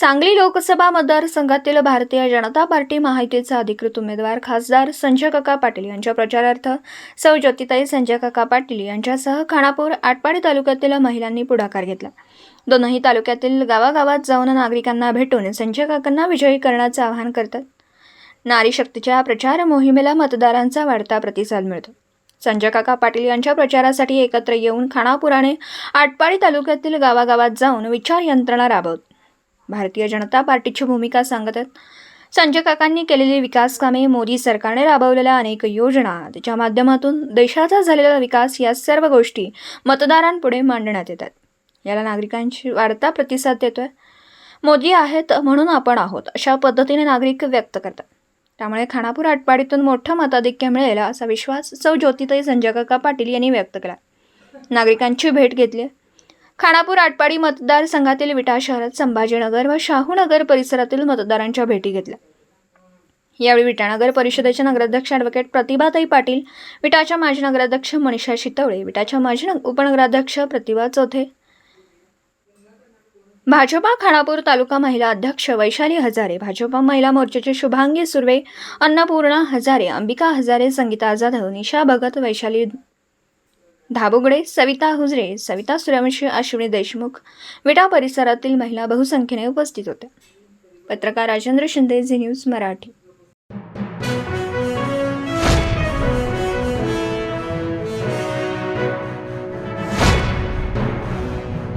सांगली लोकसभा मतदारसंघातील भारतीय जनता पार्टी महायुतीचा अधिकृत उमेदवार खासदार संजय काका पाटील यांच्या प्रचारार्थ सौ ज्योतिताई संजय काका पाटील यांच्यासह खानापूर आटपाडी तालुक्यातील महिलांनी पुढाकार घेतला. दोनही तालुक्यातील गावागावात जाऊन नागरिकांना भेटून संजय काकांना विजयी करण्याचं आवाहन करतात. नारी शक्तीच्या प्रचार मोहिमेला मतदारांचा वाढता प्रतिसाद मिळतो. संजय काका पाटील यांच्या प्रचारासाठी एकत्र येऊन खानापुराने आटपाडी तालुक्यातील गावागावात जाऊन विचार यंत्रणा राबवत भारतीय जनता पार्टीची भूमिका सांगत आहेत. संजय काकांनी केलेली विकास कामे मोदी सरकारने राबवलेल्या अनेक योजना त्याच्या माध्यमातून देशाचा झालेला विकास या सर्व गोष्टी मतदारांपुढे मांडण्यात येतात. याला नागरिकांची वाढता प्रतिसाद देतोय. मोदी आहेत म्हणून आपण आहोत अशा पद्धतीने नागरिक व्यक्त करतात. त्यामुळे खानापूर आटपाडीतून मोठं मताधिक्य मिळेल असा विश्वास सौ ज्योतिताई संजय काका पाटील यांनी व्यक्त केला. नागरिकांची भेट घेतली खानापूर आटपाडी मतदारसंघातील विटा शहरात संभाजीनगर व शाहूनगर परिसरातील मतदारांच्या भेटी घेतल्या. यावेळी विटानगर परिषदेच्या नगराध्यक्ष ॲडव्होकेट प्रतिभाताई पाटील विटाच्या माजी नगराध्यक्ष मनीषा शितवळे विटाच्या माजी नग- उपनगराध्यक्ष प्रतिभा चौथे भाजपा खानापूर तालुका महिला अध्यक्ष वैशाली हजारे भाजपा महिला मोर्चाचे शुभांगी सुर्वे अन्नपूर्णा हजारे अंबिका हजारे संगीता जाधव निशा भगत वैशाली धाबुगडे सविता हुजरे सविता सूर्यवंशी अश्विनी देशमुख विटा परिसरातील महिला बहुसंख्येने उपस्थित होत्या. पत्रकार राजेंद्र शिंदे झी न्यूज मराठी.